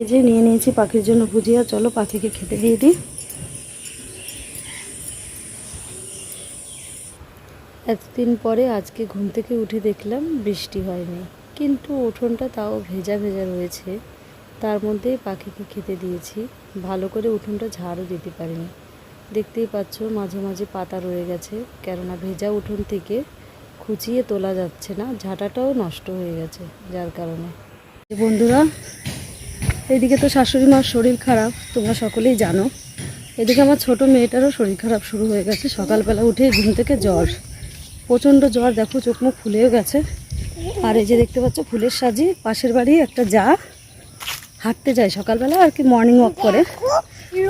এই যে নিয়ে নিয়েছি পাখির জন্য ভুজিয়া। চলো পাখিকে খেতে দিয়ে দিই। এতদিন পরে আজকে ঘুম থেকে উঠে দেখলাম বৃষ্টি হয়নি। কিন্তু উঠোনটা তাও ভেজা ভেজা রয়েছে। তার মধ্যেই পাখিকে খেতে দিয়েছি। ভালো করে উঠোনটা ঝাড়ও দিতে পারিনি। দেখতেই পাচ্ছ মাঝে মাঝে পাতা রয়ে গেছে। কেননা ভেজা উঠোন থেকে খুঁচিয়ে তোলা যাচ্ছে না। ঝাঁটাটাও নষ্ট হয়ে গেছে যার কারণে। বন্ধুরা এদিকে তো শাশুড়ি মার শরীর খারাপ, তোমরা সকলেই জানো। এদিকে আমার ছোট মেয়েটারও শরীর খারাপ শুরু হয়ে গেছে, সকালবেলা উঠে ঘুম থেকে জ্বর। প্রচণ্ড জ্বর, দেখো চোখ মুখ ফুলেও গেছে। আর এই যে দেখতে পাচ্ছ ফুলের সাজি, পাশের বাড়ি একটা যা হাঁটতে যায় সকালবেলা আর কি মর্নিং ওয়াক করে।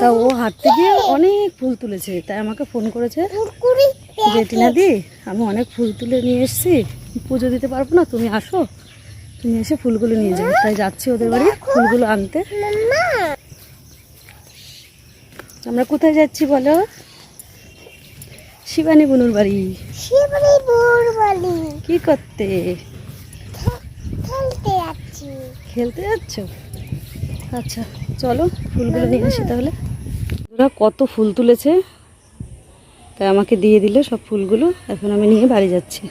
তা ও হাঁটতে গিয়ে অনেক ফুল তুলেছে, তাই আমাকে ফোন করেছে যে, টিনাদি, আমি অনেক ফুল তুলে নিয়ে এসেছি, পুজো দিতে পারব না, তুমি আসো। তুমি এসে ফুলগুলো নিয়ে যাও। তাই যাচ্ছি ওদের বাড়ি ফুলগুলো আনতে। আমরা কোথায় যাচ্ছি বলো? শিবানী বুনুর বাড়ি। কি করতে? খেলতে যাচ্ছি। খেলতে যাচ্ছ? আচ্ছা চলো ফুলগুলো নিয়ে আসি তাহলে। ওরা কত ফুল তুলেছে। তাই আমাকে দিয়ে দিল সব ফুলগুলো। এখন আমি নিয়ে বাড়ি যাচ্ছি।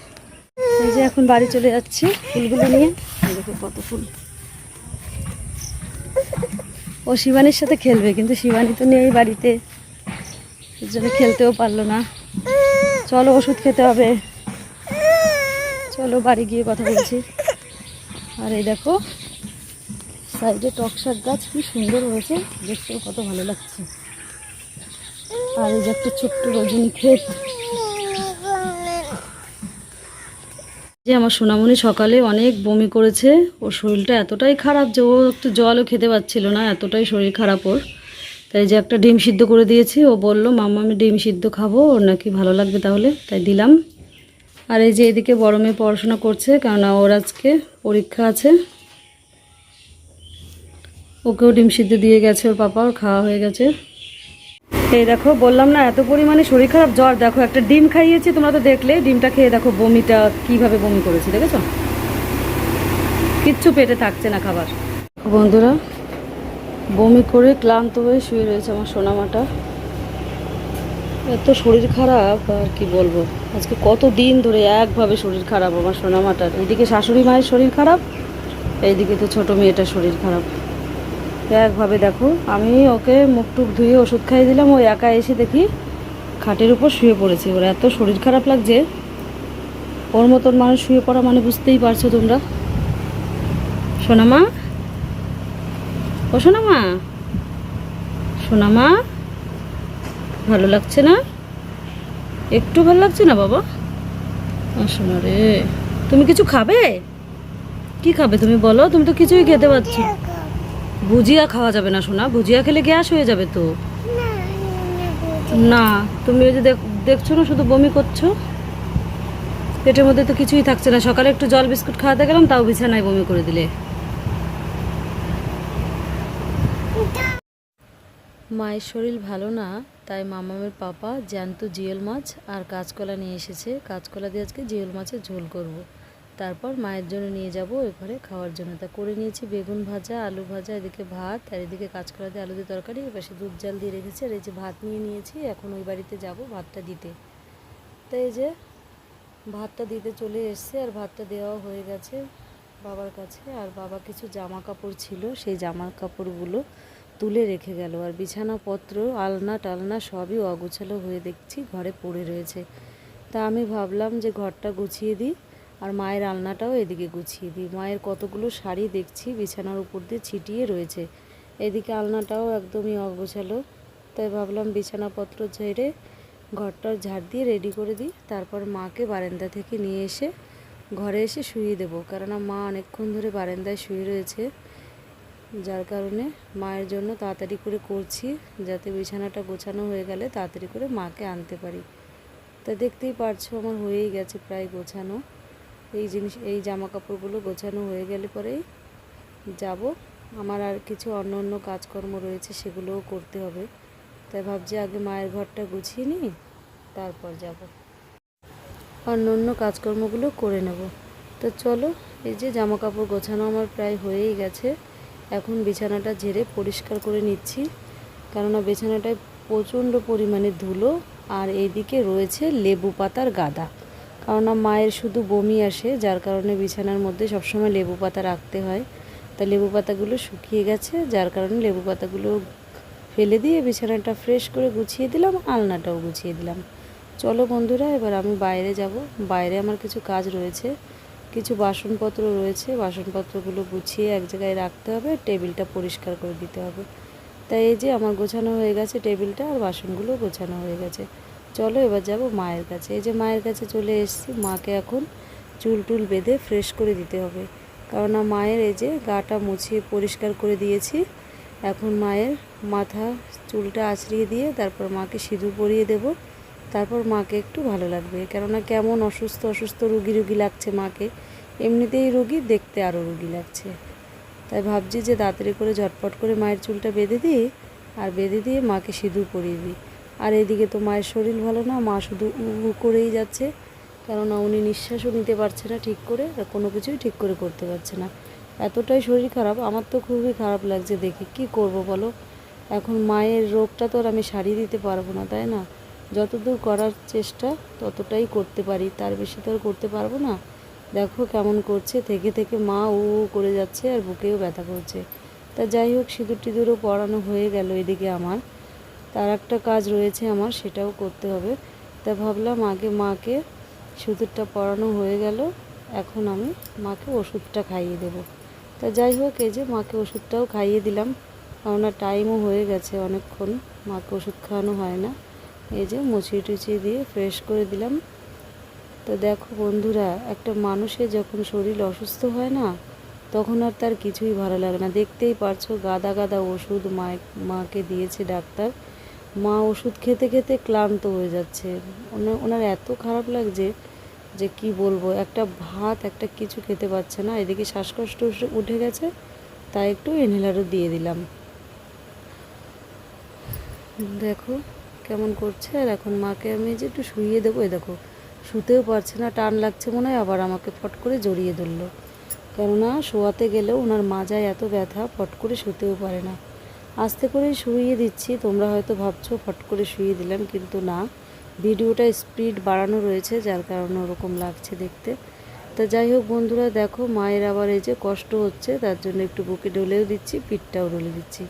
এই যে এখন বাড়ি চলে যাচ্ছি ফুলগুলো নিয়ে। দেখো কত ফুল। ও শিবানীর সাথে খেলবে, কিন্তু শিবানী তো নেই বাড়িতে। এর জন্য খেলতেও পারল না। চলো ওষুধ খেতে হবে। চলো বাড়ি গিয়ে কথা বলছি। আর এই দেখো, সাইডে টক শাক গাছ, কি সুন্দর হয়েছে। দেখতেও কত ভালো লাগছে। আর এই যে একটা ছোট্ট রজনী ক্ষেত যে আমার সোনামণি সকালে অনেক বমি করেছে, ওর শরীরটা এতটাই খারাপ যে ও একটু জলও খেতে পাচ্ছিল না, এতটাই শরীর খারাপ ওর। তাই যে একটা ডিম সিদ্ধ করে দিয়েছি, ও বলল, মাম্মা, আমি ডিম সিদ্ধ খাব, ওর নাকি ভালো লাগবে তাহলে। তাই দিলাম। আর এই যে এদিকে বড় মেয়ে পড়াশোনা করছে, কেননা ওর আজকে পরীক্ষা আছে। ওকেও ডিম সিদ্ধ দিয়ে গেছে ওর পাপা, ওর খাওয়া হয়ে গেছে। এই দেখো, বললাম না, এত পরিমাণে শরীর খারাপ। জ্বর, দেখো, একটা ডিম খাইয়েছি, তোমরা তো দেখলে, ডিমটা খেয়ে দেখো, বমিটা, কীভাবে বমি করেছি, দেখেছ? কিচ্ছু পেটে থাকছে না খাবার। বন্ধুরা, বমি করে ক্লান্ত হয়ে শুয়ে রয়েছে আমার সোনামাটা। এত শরীর খারাপ, আর কি বলব? আজকে কত দিন ধরে একভাবে শরীর খারাপ আমার সোনামাটার। এইদিকে শাশুড়ি মায়ের শরীর খারাপ, এইদিকে তো ছোট মেয়েটার শরীর খারাপ। একভাবে দেখো। আমি ওকে মুখ টুক ধুয়ে ওষুধ খাইয়ে দিলাম ও একা এসে দেখি খাটের উপর শুয়ে পড়েছে। ওর এত শরীর খারাপ লাগছে, ওর মতন মানুষ শুয়ে পড়া মানে বুঝতেই পারছ তোমরা। সোনামা? ও সোনামা? সোনামা? ভালো লাগছে না? একটু ভালো লাগছে না বাবা? শোনা রে। তুমি কিছু খাবে? কি খাবে তুমি বলো? তুমি তো কিছুই খেতে পারছ ভুজিয়া খাওয়া যাবে না, সোনা। ভুজিয়া খেলে গ্যাস হয়ে যাবে তো? না, তুমি ওই যে দেখ- দেখছ না, শুধু বমি করছ? পেটের মধ্যে তো কিছুই থাকছে না। সকালে একটু জল বিস্কুট খাওয়াতে গেলাম, তাও বিছানায় বমি করে দিলে। মায়ের শরীর ভালো না, তাই মামামের পাপা জ্যান্ত জিওল মাছ আর কাঁচকলা নিয়ে এসেছে। কাঁচকলা দিয়ে আজকে জিওল মাছের ঝোল করব। তারপর মায়ের জন্য নিয়ে যাব, ওই ঘরে খাওয়ার জন্য। তা করে নিয়েছি, বেগুন ভাজা, আলু ভাজা, এদিকে ভাত, আর এদিকে কাঁচকলা দিয়ে আলু দিয়ে তরকারি এপাশে দুধ জাল দিয়ে রেখেছি, আর এই যে ভাত নিয়ে নিয়েছি, এখন ওই বাড়িতে যাব ভাতটা দিতে। তাই এই যে ভাতটা দিতে চলে এসছে, আর ভাতটা দেওয়া হয়ে গেছে বাবার কাছে, আর বাবা কিছু জামা কাপড় ছিল, সেই জামা কাপড়গুলো তুলে রেখে গেল। আর বিছানাপত্র, আলনা টালনা সবই অগোছালো হয়ে দেখছি, ঘরে পড়ে রয়েছে। তা আমি ভাবলাম যে ঘরটা গুছিয়ে দিই আর মায়ের আলনাটাও এদিকে গুছিয়ে দিই। মায়ের কতগুলো শাড়ি দেখছি, বিছানার উপর দিয়ে ছিটিয়ে রয়েছে। এদিকে আলনাটাও একদমই অগোছালো। তাই ভাবলাম বিছানাপত্র ঝেড়ে ঘরটা ঝাড় দিয়ে রেডি করে দিই। তারপর মাকে বারান্দা থেকে নিয়ে এসে ঘরে এসে শুয়ে দেবো। কেননা মা অনেকক্ষণ ধরে বারান্দায় শুয়ে রয়েছে। যার কারণে মায়ের জন্য তাড়াতাড়ি করে করছি, যাতে বিছানাটা গোছানো হয়ে গেলে তাড়াতাড়ি করে মাকে আনতে পারি। তা দেখতেই পারছ, আমার হয়েই গেছে প্রায় গোছানো। এই জিনিস, এই জামা কাপড়গুলো গোছানো হয়ে গেলে পরেই যাব। আমার আর কিছু অন্য অন্য কাজকর্ম রয়েছে, সেগুলোও করতে হবে। তাই ভাবছি আগে মায়ের ঘরটা গুছিয়ে নিই, তারপর যাব। অন্য অন্য কাজকর্মগুলো করে নেব। তো চলো, এই যে জামা কাপড় গোছানো আমার প্রায় হয়েই গেছে। এখন বিছানাটা ঝেড়ে পরিষ্কার করে নিচ্ছি। কেননা বিছানাটায় প্রচণ্ড পরিমাণে ধুলো আর এইদিকে রয়েছে লেবু পাতার গাদা। কেননা মায়ের শুধু বমি আসে, যার কারণে বিছানার মধ্যে সবসময় লেবু পাতা রাখতে হয়। তা লেবু পাতাগুলো শুকিয়ে গেছে, যার কারণে লেবু পাতাগুলো ফেলে দিয়ে বিছানাটা ফ্রেশ করে গুছিয়ে দিলাম, আলনাটাও গুছিয়ে দিলাম। চলো বন্ধুরা, এবার আমি বাইরে যাব। বাইরে আমার কিছু কাজ রয়েছে, কিছু বাসনপত্র রয়েছে। বাসনপত্রগুলো গুছিয়ে এক জায়গায় রাখতে হবে, টেবিলটা পরিষ্কার করে দিতে হবে। তাই এই যে আমার গোছানো হয়ে গেছে টেবিলটা, আর বাসনগুলো গোছানো হয়ে গেছে। চলো এবার যাব মায়ের কাছে। এই যে মায়ের কাছে চলে এসেছি, মাকে এখন চুল টুল বেঁধে ফ্রেশ করে দিতে হবে। কারণ মায়ের এই যে গাটা মুছিয়ে পরিষ্কার করে দিয়েছি, এখন মায়ের মাথা চুলটা আছড়িয়ে দিয়ে তারপর মাকে সিঁদুর পরিয়ে দেব। তারপর মাকে একটু ভালো লাগবে, কেননা কেমন অসুস্থ অসুস্থ রুগী রুগী লাগছে মাকে। এমনিতেই রুগী, দেখতে আরও রুগী লাগছে। তাই ভাবছি যে তাড়াতাড়ি করে ঝটপট করে মায়ের চুলটা বেঁধে দিই, আর বেঁধে দিয়ে মাকে সিঁদুর পরিয়ে দিই। আর এদিকে তো মায়ের শরীর ভালো না, মা শুধু উ করেই যাচ্ছে। কেননা উনি নিঃশ্বাসও নিতে পারছে না ঠিক করে আর কোনো কিছুই ঠিক করে করতে পারছে না। এতটাই শরীর খারাপ, আমার তো খুবই খারাপ লাগছে দেখে। কি করব বলো? এখন মায়ের রোগটা তো আর আমি সারিয়ে দিতে পারব না, তাই না? যতদূর করার চেষ্টা ততটাই করতে পারি, তার বেশি তো আর করতে পারব না। দেখো কেমন করছে, থেকে থেকে মা উ করে যাচ্ছে আর বুকেও ব্যথা করছে। তা যাই হোক, সিঁদুর টিঁদুরও পড়ানো হয়ে গেল এদিকে আমার। তার একটা কাজ রয়েছে আমার, সেটাও করতে হবে। তা ভাবলাম আগে মাকে সিঁদুরটা পরানো হয়ে গেল, এখন আমি মাকে ওষুধটা খাইয়ে দেব। তা যাই হোক, এই যে মাকে ওষুধটাও খাইয়ে দিলাম। কেননা টাইমও হয়ে গেছে অনেকক্ষণ, মাকে ওষুধ খাওয়ানো হয় না। এই যে মুছিয়ে টুচিয়ে দিয়ে ফ্রেশ করে দিলাম। তো দেখো বন্ধুরা, একটা মানুষের যখন শরীর অসুস্থ হয় না, তখন আর তার কিছুই ভালো লাগে না। দেখতেই পারছ, গাদা গাদা ওষুধ মায়, মাকে দিয়েছে ডাক্তার। মা ওষুধ খেতে খেতে ক্লান্ত হয়ে যাচ্ছে। ওনার এত খারাপ লাগছে যে কি বলব, একটা ভাত, একটা কিছু খেতে পারছে না। এদিকে শ্বাসকষ্ট উঠে- গেছে, তাই একটু ইনহেলারও দিয়ে দিলাম। দেখো কেমন করছে, আর এখন মাকে আমি যে একটু শুইয়ে দেবো, এই দেখো, শুতেও পারছে না, টান লাগছে মনে হয়, আবার আমাকে ফট করে জড়িয়ে ধরলো। কেননা শোয়াতে গেলেও ওনার মাজায় এত ব্যথা, ফট করে শুতেও পারে না। আস্তে করে শুইয়ে দিচ্ছি। তোমরা হয়তো ভাবছ, ফট করে শুইয়ে দিলাম, কিন্তু না। ভিডিওটা স্পিড বাড়ানো রয়েছে, যার কারণে ওরকম লাগছে দেখতে। তা যাই হোক বন্ধুরা, দেখো মায়ের আবার এই যে কষ্ট হচ্ছে, তার জন্য একটু বুকে ডলেও দিচ্ছি, পিঠটাও ডলে দিচ্ছি।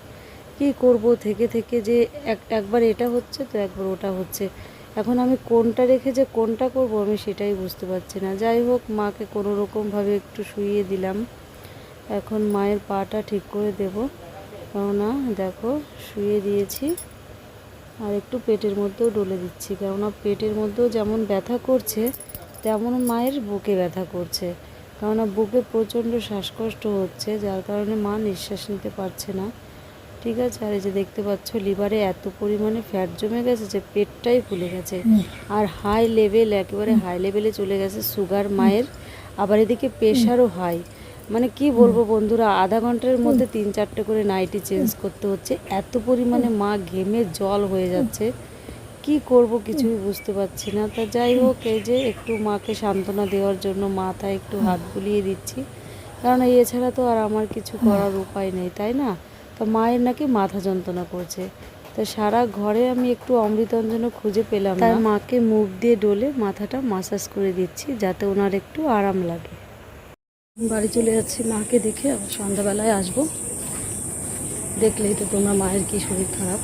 কি করব থেকে থেকে যে এক, একবার এটা হচ্ছে তো একবার ওটা হচ্ছে। এখন আমি কোনটা রেখে যে কোনটা করব আমি সেটাই বুঝতে পারছি না। যাই হোক, মাকে কোনো রকমভাবে একটু শুইয়ে দিলাম। এখন মায়ের পাটা ঠিক করে দেব। কেননা দেখো শুয়ে দিয়েছি। আর একটু পেটের মধ্যেও ডলে দিচ্ছি কেননা পেটের মধ্যেও যেমন ব্যথা করছে তেমন মায়ের বুকে ব্যথা করছে। কেননা বুকে প্রচণ্ড শ্বাসকষ্ট হচ্ছে যার কারণে মা নিঃশ্বাস নিতে পারছে না। ঠিক আছে আর এই যে দেখতে পাচ্ছ লিভারে এত পরিমাণে ফ্যাট জমে গেছে যে পেটটাই ফুলে গেছে। আর হাই লেভেল একেবারে হাই লেভেলে চলে গেছে সুগার মায়ের। আবার এদিকে প্রেশারও হাই মানে কি বলব বন্ধুরা আধা ঘণ্টার মধ্যে তিন চারটে করে নাইটি চেঞ্জ করতে হচ্ছে। এত পরিমাণে মা ঘেমে জল হয়ে যাচ্ছে। কি করব কিছুই বুঝতে পারছি না। তা যাই হোক এই যে একটু মাকে সান্ত্বনা দেওয়ার জন্য মাথায় একটু হাত বুলিয়ে দিচ্ছি। কারণ এছাড়া তো আর আমার কিছু করার উপায় নেই তাই না? তো মায়ের নাকি মাথা যন্ত্রণা করছে। তো সারা ঘরে আমি একটু অমৃতঞ্জনও খুঁজে পেলাম তাই মাকে মুখ দিয়ে ডলে মাথাটা মাসাজ করে দিচ্ছি যাতে ওনার একটু আরাম লাগে। বাড়ি চলে যাচ্ছি মাকে দেখে, আবার সন্ধ্যাবেলায় আসব। দেখলেই তো তোমরা মায়ের কি শরীর খারাপ।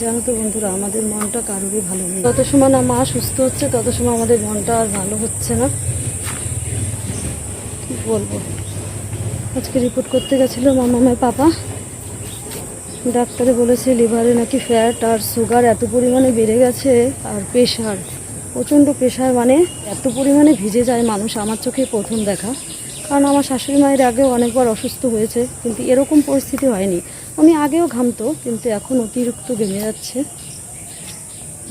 জানো তো বন্ধুরা, আমাদের মনটা কারোরই ভালো নেই। যত সময় না মা সুস্থ হচ্ছে, তত সময় আমাদের মনটা আর ভালো হচ্ছে না। কি বলব? আজকে রিপোর্ট করতে গেছিল মামামের পাপা। ডাক্তারে বলেছে লিভারে নাকি ফ্যাট আর সুগার এত পরিমাণে বেড়ে গেছে, আর প্রেশার প্রচণ্ড প্রেশার মানে এত পরিমাণে ভিজে যায় মানুষ, আমার চোখে প্রথম দেখা। কারণ আমার শাশুড়ি মায়ের আগেও অনেকবার অসুস্থ হয়েছে, কিন্তু এরকম পরিস্থিতি হয়নি। আমি আগেও ঘামতো, কিন্তু এখন অতিরিক্ত বেড়ে যাচ্ছে।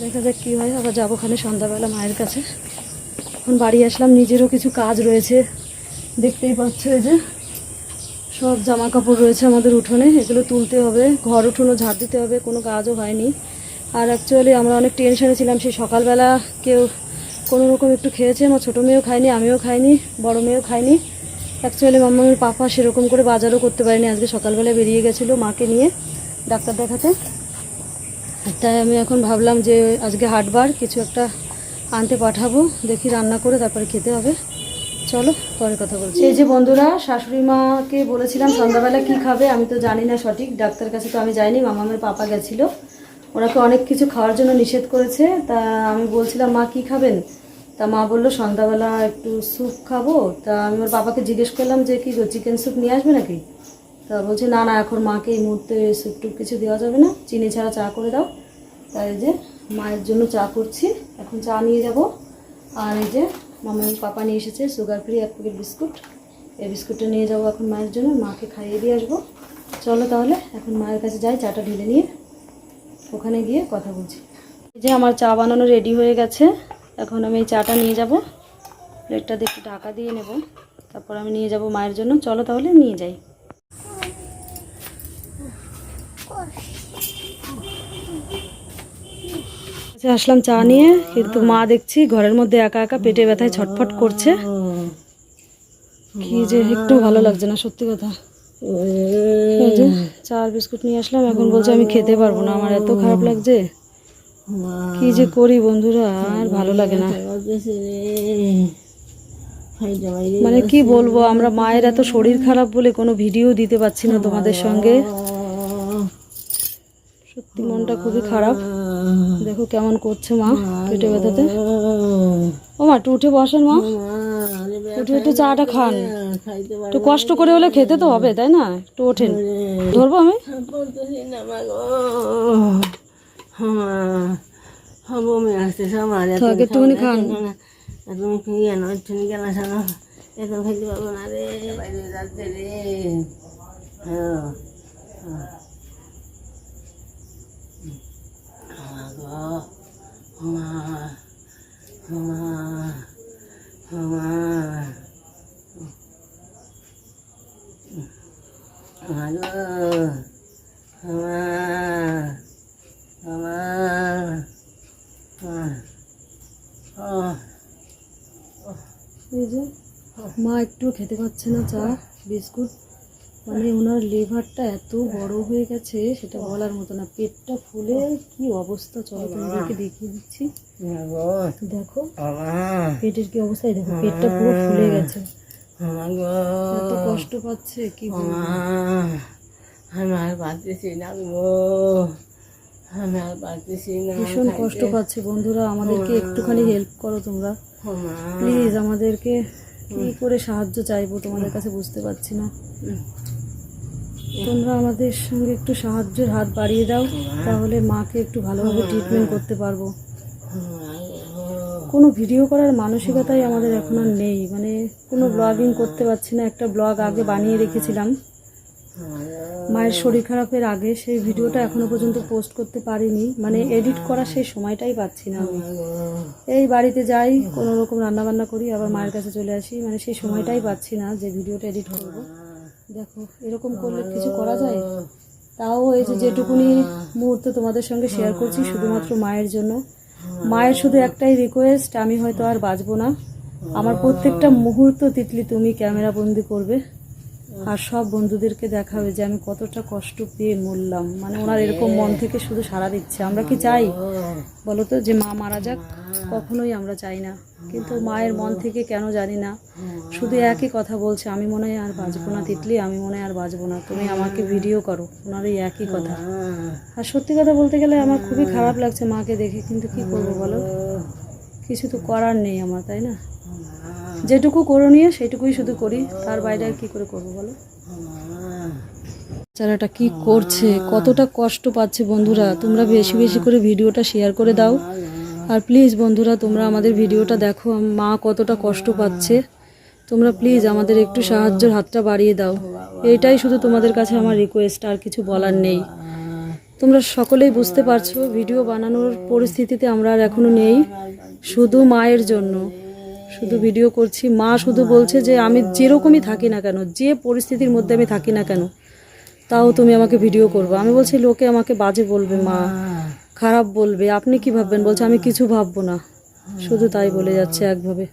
দেখা যাক কী হয়, আবার যাব ওখানে সন্ধ্যাবেলা মায়ের কাছে। এখন বাড়ি আসলাম, নিজেরও কিছু কাজ রয়েছে। দেখতেই পাচ্ছ এই যে, সব জামা কাপড় রয়েছে আমাদের উঠোনে, এগুলো তুলতে হবে, ঘর উঠোনও ঝাড় দিতে হবে, কোনো কাজও হয়নি। আর অ্যাকচুয়ালি আমরা অনেক টেনশনে ছিলাম, সেই সকালবেলা কেউ কোনো রকম একটু খেয়েছে, আমার ছোটো মেয়েও খায়নি, আমিও খাইনি বড় মেয়েও খাইনি অ্যাকচুয়ালি মাম্মামের পাপা সেরকম করে বাজারও করতে পারেনি, আজকে সকালবেলা বেরিয়ে গেছিল মাকে নিয়ে ডাক্তার দেখাতে। তাই আমি এখন ভাবলাম যে আজকে হাটবার কিছু একটা আনতে পাঠাবো, দেখি রান্না করে তারপরে খেতে হবে। চলো, পরে কথা বলছি। এই যে বন্ধুরা, শাশুড়ি মাকে বলেছিলাম সন্ধ্যাবেলা কি খাবে, আমি তো জানি না সঠিক ডাক্তার কাছে তো আমি যাইনি মামামের পাপা গেছিল। ওনাকে অনেক কিছু খাওয়ার জন্য নিষেধ করেছে। তা আমি বলছিলাম, মা, কি খাবেন? তা মা বলল, সন্ধ্যাবেলা একটু স্যুপ খাব। তা আমি ওর বাবাকে জিজ্ঞেস করলাম যে, কি গো, চিকেন স্যুপ নিয়ে আসবে নাকি? তা বলছে, না না, এখন মাকে এই মুহূর্তে স্যুপ টুপ কিছু দেওয়া যাবে না। চিনি ছাড়া চা করে দাও। তাই যে মায়ের জন্য চা করছি। এখন চা নিয়ে যাব। আর এই যে মামার পাপা নিয়ে এসেছে, সুগার ফ্রি, এক প্যাকেট বিস্কুট। এই বিস্কুটটা নিয়ে যাব এখন মায়ের জন্য। মাকে খাইয়ে দিয়ে আসব। চলো তাহলে, এখন মায়ের কাছে যাই, চাটা ঢেলে নিয়ে। ওখানে গিয়ে কথা বলছি। যে আমার চা বানানো রেডি হয়ে গেছে। এখন আমি এই চাটা নিয়ে যাব। প্লেটটা দিয়ে ঢাকা দিয়ে নেব। তারপর আমি নিয়ে যাব মায়ের জন্য। চলো তাহলে নিয়ে যাই। আসলাম চা নিয়ে। কিন্তু মা দেখছি ঘরের মধ্যে একা একা পেটে ব্যথায় ছটফট করছে। কি যে একটু ভালো লাগছে না, সত্যি কথা। এই যে চা আর বিস্কুট নিয়ে আসলাম, এখন বলছে আমি খেতে পারব না, আমার এত খারাপ লাগছে। কি যে করি বন্ধুরা, আর ভালো লাগে না। মানে কি বলব, আমরা মায়ের এত শরীর খারাপ বলে কোনো ভিডিও দিতে পারছি না তোমাদের সঙ্গে। সত্যি মনটা খুবই খারাপ। দেখো কেমন করছে মা, পেটে ব্যথাতে। ও মা, একটু উঠে বসেন মা। উঠে একটু চাটা খান। একটু কষ্ট করে হলে খেতে তো হবে, তাই না? একটু ওঠেন। ধরবো আমি? একটুখানি খান এখন খাইতে পারব না রে বাইরে যাচ্ছে রে হ্যাঁ। মা মা মা যে মা একটু খেতে পাচ্ছে না চা বিস্কুট। মানে ওনার লিভারটা এত বড় হয়ে গেছে, সেটা বলার মতো না। পেটটা ফুলে, কি অবস্থা? চলো তোমাদেরকে দেখিয়ে দিচ্ছি। দেখো, পেটের কি অবস্থা? এই দেখো, পেটটা পুরো ফুলে গেছে। এত কষ্ট পাচ্ছে, কি না গো আর ভীষণ কষ্ট পাচ্ছে বন্ধুরা, আমাদেরকে একটুখানি হেল্প করো তোমরা। প্লিজ আমাদেরকে কি করে সাহায্য চাইব তোমাদের কাছে বুঝতে পারছি না। তোমরা আমাদের সঙ্গে একটু সাহায্যের হাত বাড়িয়ে দাও, তাহলে মাকে একটু ভালোভাবে ট্রিটমেন্ট করতে পারব। কোনো ভিডিও করার মানসিকতাই আমাদের এখন আর নেই। মানে কোনো ব্লগিং করতে পারছি না। একটা ব্লগ আগে বানিয়ে রেখেছিলাম। মায়ের শরীর খারাপের আগে সেই ভিডিওটা এখনও পর্যন্ত পোস্ট করতে পারিনি। মানে এডিট করার সেই সময়টাই পাচ্ছি না আমি। এই বাড়িতে যাই, কোনো রকম রান্না বান্না করি, আবার মায়ের কাছে চলে আসি। মানে সেই সময়টাই পাচ্ছি না যে ভিডিওটা এডিট করব। দেখো, এরকম করলে কিছু করা যায়? তাও এই যে যেটুকুনি মুহূর্ত তোমাদের সঙ্গে শেয়ার করছি, শুধুমাত্র মায়ের জন্য। মায়ের শুধু একটাই রিকোয়েস্ট আমি হয়তো আর বাঁচবো না। আমার প্রত্যেকটা মুহূর্ত তিতলি তুমি ক্যামেরা বন্দি করবে। আর সব বন্ধুদেরকে দেখাবে যে আমি কতটা কষ্ট পেয়ে মরলাম। মানে ওনার এরকম মন থেকে শুধু সারা দিচ্ছে। আমরা কি চাই? বলো তো যে মা মারা যাক, কখনোই আমরা চাই না। কিন্তু মায়ের মন থেকে কেন জানি না। শুধু একই কথা বলছে, আমি মনে হয় আর বাঁচবো না তিতলি, আমি মনে হয় আর বাঁচবো না। তুমি আমাকে ভিডিও করো, ওনার এই একই কথা। আর সত্যি কথা বলতে গেলে আমার খুবই খারাপ লাগছে মাকে দেখে, কিন্তু কি করব বলো? কিছু তো করার নেই আমার, তাই না? যেটুকু করণীয় সেটুকুই শুধু করি। তার বাইরে আর কি করে করব বলো? চারাটা কি করছে? কতটা কষ্ট পাচ্ছে বন্ধুরা। তোমরা বেশি বেশি করে ভিডিওটা শেয়ার করে দাও। আর প্লিজ বন্ধুরা, তোমরা আমাদের ভিডিওটা দেখো। মা কতটা কষ্ট পাচ্ছে। তোমরা প্লিজ আমাদের একটু সাহায্যের হাতটা বাড়িয়ে দাও। এইটাই শুধু তোমাদের কাছে আমার রিকোয়েস্ট আর কিছু বলার নেই। তোমরা সকলেই বুঝতে পারছ, ভিডিও বানানোর পরিস্থিতিতে আমরা আর এখনও নেই। শুধু মায়ের জন্য। শুধু ভিডিও করছি, মা শুধু বলছে যে আমি যেরকমই থাকি না কেন, যে পরিস্থিতির মধ্যে আমি থাকি না কেন, তাও তুমি আমাকে ভিডিও করব। আমি বলছি, লোকে আমাকে বাজে বলবে, মা। খারাপ বলবে। আপনি কি ভাববেন? বলছে, আমি কিছু ভাববো না। শুধু তাই বলে যাচ্ছে একভাবে।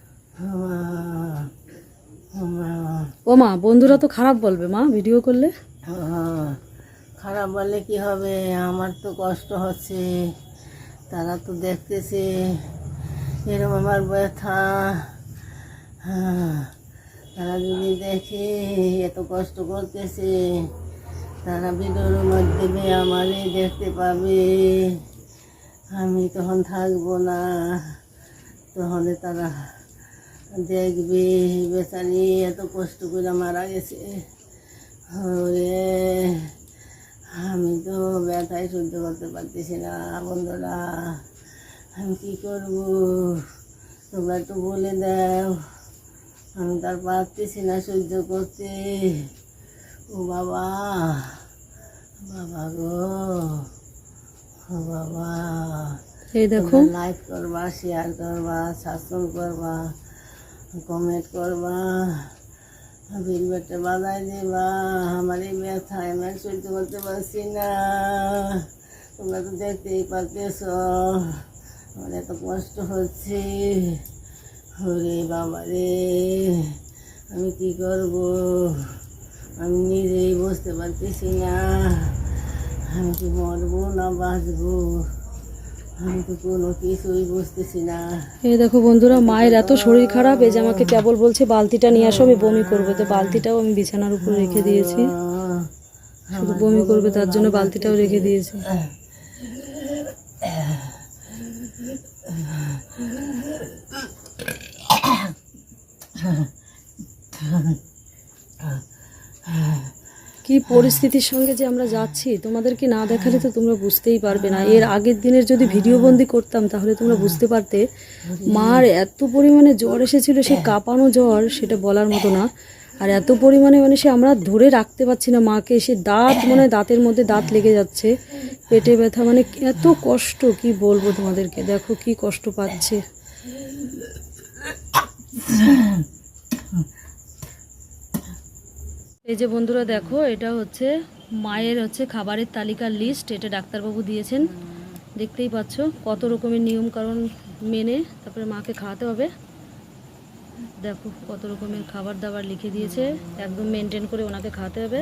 ও মা, বন্ধুরা তো খারাপ বলবে, মা ভিডিও করলে? খারাপ বললে কি হবে? আমার তো কষ্ট হচ্ছে, তারা তো দেখতেছে। এরকম আমার ব্যথা। তারা যদি দেখে এত কষ্ট করতেছে, তারা ভিডিওর মাধ্যমে আমারই দেখতে পাবে। আমি তখন থাকব না। তখন তারা দেখবে, বেচারি এত কষ্ট করে মারা গেছে। আমি তো ব্যথায় সহ্য করতে পারতেছি না বন্ধুরা। আমি কি করব? তোমরা একটু বলে দাও। আমি তার পারতেছি না সহ্য করতে। ও বাবা বাবা গো ও বাবা। এই দেখো। লাইক করবা শেয়ার করবা সাবস্ক্রাইব করবা কমেন্ট করবা বিল বেটে বাজাই দেবা। আমার এই ব্যথা আমি সহ্য করতে পারছি না। তোমরা তো দেখতেই পারতেছ। আমার এত কষ্ট হচ্ছে। ওরে বাবা রে আমি কি করব? আমি নিজেই বুঝতে পারতেছি না। আমি কি মরবো না বাঁচবো? এই দেখো বন্ধুরা মায়ের এত শরীর খারাপ এই যে আমাকে কেবল বলছে বালতিটা নিয়ে আসো আমি বমি করব। তো বালতিটাও আমি বিছানার উপর রেখে দিয়েছি। শুধু বমি করবে তার জন্য বালতিটাও রেখে দিয়েছি। কি পরিস্থিতির সঙ্গে যে আমরা যাচ্ছি তোমাদেরকে না দেখালে তো তোমরা বুঝতেই পারবে না। এর আগের দিনের যদি ভিডিও বন্দি করতাম, তাহলে তোমরা বুঝতে পারতে, মার এত পরিমাণে জ্বর এসেছিল, সে কাঁপানো জ্বর, সেটা বলার মতো না। আর এত পরিমাণে মানে সে আমরা ধরে রাখতে পারছি না মাকে, সে দাঁত মনে দাঁতের মধ্যে দাঁত লেগে যাচ্ছে। পেটে ব্যথা মানে এত কষ্ট, কি বলব তোমাদেরকে? দেখো কি কষ্ট পাচ্ছে। এই যে বন্ধুরা দেখো, এটা হচ্ছে মায়ের হচ্ছে খাবারের তালিকার লিস্ট এটা ডাক্তারবাবু দিয়েছেন। দেখতেই পাচ্ছ কত রকমের নিয়ম কারণ মেনে তারপরে মাকে খাওয়াতে হবে। দেখো কত রকমের খাবার দাবার লিখে দিয়েছে। একদম মেনটেন করে ওনাকে খাওয়াতে হবে।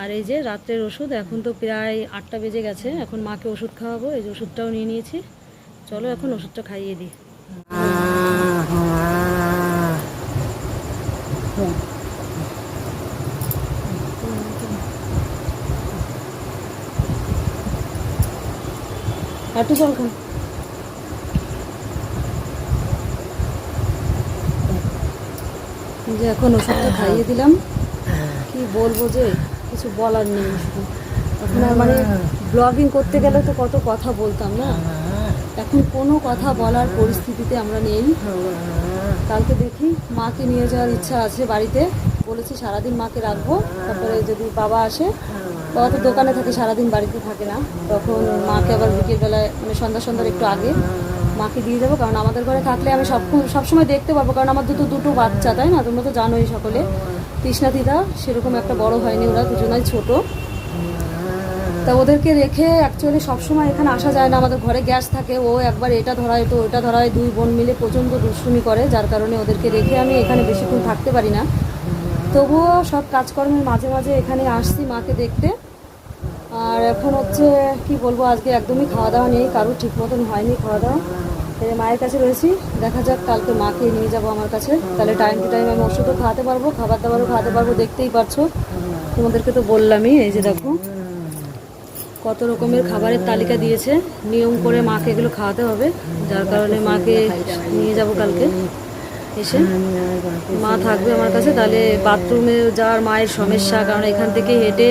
আর এই যে রাত্রের ওষুধ, এখন তো প্রায় আটটা বেজে গেছে। এখন মাকে ওষুধ খাওয়াবো, এই যে ওষুধটাও নিয়ে নিয়েছি। চলো এখন ওষুধটা খাইয়ে দিই। একটু চল খা। যে এখন ওষুধটা খাইয়ে দিলাম। কি বলব যে কিছু বলার নেই এখন আর মানে ব্লগিং করতে গেলে তো কত কথা বলতাম না? এখন কোনো কথা বলার পরিস্থিতিতে আমরা নেই। কালকে দেখি মাকে নিয়ে যাওয়ার ইচ্ছা আছে বাড়িতে। বলেছি সারাদিন মাকে রাখব। তারপরে যদি বাবা আসে বাবা তো দোকানে থাকে সারাদিন বাড়িতে থাকে না। তখন মাকে আবার বিকেলবেলায় মানে সন্ধ্যা সন্ধ্যার একটু আগে মাকে দিয়ে যাব কারণ আমাদের ঘরে থাকলে আমি সব সবসময় দেখতে পাবো কারণ আমার দুটো দুটো বাচ্চা, তাই না? তোমরা তো জানোই সকলে। তৃষ্ণা দিদা, সেরকম একটা বড় হয়নি ওরা, দুজনাই ছোটো। তা ওদেরকে রেখে অ্যাকচুয়ালি সবসময় এখানে আসা যায় না, আমাদের ঘরে গ্যাস থাকে, ও একবার এটা ধরায়, তো ওটা ধরায়, দুই বোন মিলে প্রচণ্ড দুষ্টুমি করে, যার কারণে ওদেরকে রেখে আমি এখানে বেশিক্ষণ থাকতে পারি না। তবুও সব কাজকর্মের মাঝে মাঝে এখানে আসছি মাকে দেখতে। আর এখন হচ্ছে, কি বলব, আজকে একদমই খাওয়া দাওয়া নেই, কারোর ঠিক মতন হয়নি খাওয়া দাওয়া এই মায়ের কাছে রয়েছি। দেখা যাক কালকে মাকে নিয়ে যাব আমার কাছে। তাহলে টাইম টু টাইম আমি ওষুধও খাওয়াতে পারব খাবার দাবারও খাওয়াতে পারব, দেখতেই পারছ। তোমাদেরকে তো বললামই, এই যে দেখো, কত রকমের খাবারের তালিকা দিয়েছে। নিয়ম করে মাকে এগুলো খাওয়াতে হবে, যার কারণে মাকে নিয়ে যাব কালকে। এসে মা থাকবে আমার কাছে, তাহলে বাথরুমে যাওয়ার মায়ের সমস্যা, কারণ এখান থেকে হেঁটে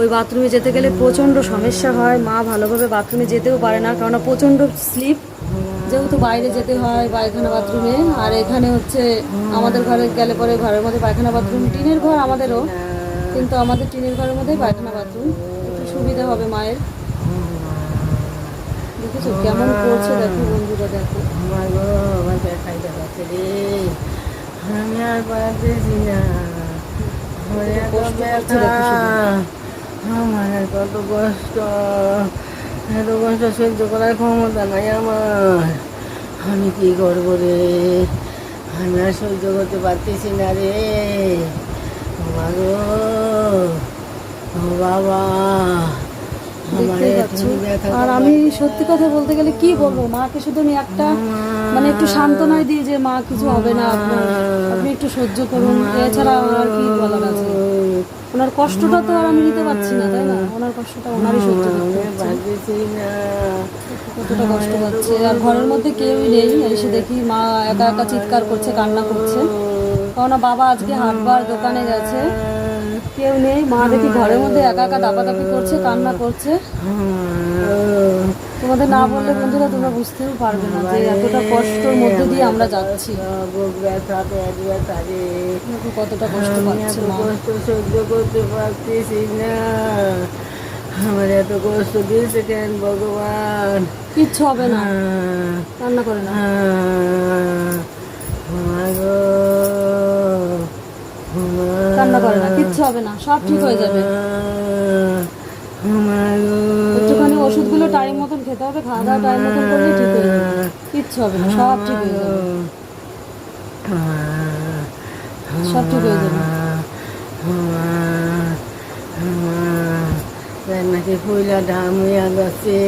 ওই বাথরুমে যেতে গেলে প্রচণ্ড সমস্যা হয়। মা ভালোভাবে বাথরুমে যেতেও পারে না কারণ প্রচণ্ড স্লিপ যেহেতু বাইরে যেতে হয় পায়খানা বাথরুমে আর এখানে হচ্ছে আমাদের ঘরে গেলে পরে ঘরের মধ্যে পায়খানা বাথরুম টিনের ঘর আমাদেরও কিন্তু আমাদের টিনের ঘরের মধ্যেই পায়খানা বাথরুম। একটু সুবিধা হবে মায়ের। দেখেছ কেমন করছে দেখো বন্ধুরা দেখো। আমার আমি আর পারতেছি না। কত কষ্ট। এত কষ্ট সহ্য করার ক্ষমতা নাই আমার। আমি কি করব রে? আমি আর সহ্য করতে পারতেছি না রে। ও ও বাবা। আর আমি সত্যি কথা বলতে গেলে কি বলব? মাকে শুধু আমি একটা মানে একটু সান্ত্বনায় দিই যে মা কিছু হবে না আপনি একটু সহ্য করুন। এছাড়া আর কি বলার আছে? ওনার কষ্টটা তো আর আমি নিতে পারছি না তাই না? ওনার কষ্টটা ওনারই সহ্য করতে হচ্ছে। কতটা কষ্ট পাচ্ছে। আর ঘরের মধ্যে কেউই নেই এসে দেখি মা একা একা চিৎকার করছে কান্না করছে। কারণ বাবা আজকে হাটবার দোকানে গেছে। কেউ নেই। মা দেখি ঘরের মধ্যে একা একা দাপাদাপি করছে কান্না করছে। তোমাদের না বললে বন্ধুরা তোমরা বুঝতেও পারবে না যে এতটা কষ্টের মধ্যে দিয়ে আমরা যাচ্ছি। কতটা কষ্ট পাচ্ছে কষ্ট সহ্য করতে পারতেছি না। আমার এত কষ্ট দিয়েছে কেন ভগবান? কিচ্ছু হবে না। রান্না করে না। কান্না করে না, কিচ্ছু হবে না, সব ঠিক হয়ে যাবে। একটুখানি ওষুধগুলো টাইম মতন খেতে হবে, খাওয়া দাওয়া টাইম মতন করলে ঠিক হয়ে কিচ্ছু হবে না, সব ঠিক হয়ে যাবে। সব ঠিক হয়ে যাবে। নাকি ফুইলা গেছে।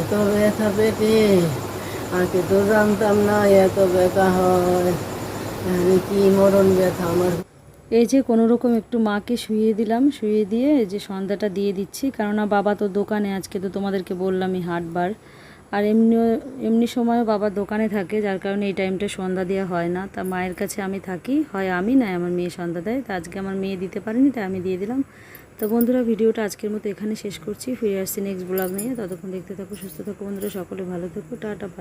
এত ব্যথা পেটে আগে তো জানতাম না এত ব্যথা হয়। মরণ ব্যথা আমার? এই যে কোনো রকম একটু মাকে শুইয়ে দিলাম শুয়ে দিয়ে এই যে সন্ধ্যাটা দিয়ে দিচ্ছি। কেননা বাবা তো দোকানে, আজকে তো তোমাদেরকে বললামই হাটবার। আর এমনি এমনি সময়ও বাবা দোকানে থাকে, যার কারণে এই টাইমটা সন্ধ্যা দেওয়া হয় না। তা মায়ের কাছে আমি থাকি, হয় আমি না আমার মেয়ে সন্ধ্যা দেয়। তা আজকে আমার মেয়ে দিতে পারেনি, তাই আমি দিয়ে দিলাম। তো বন্ধুরা, ভিডিওটা আজকের মতো এখানে শেষ করছি। ফিরে আসছি নেক্সট ব্লগ নিয়ে। ততক্ষণ দেখতে থাকো, সুস্থ থাকো বন্ধুরা, সকলে ভালো থেকো, টাটা বাই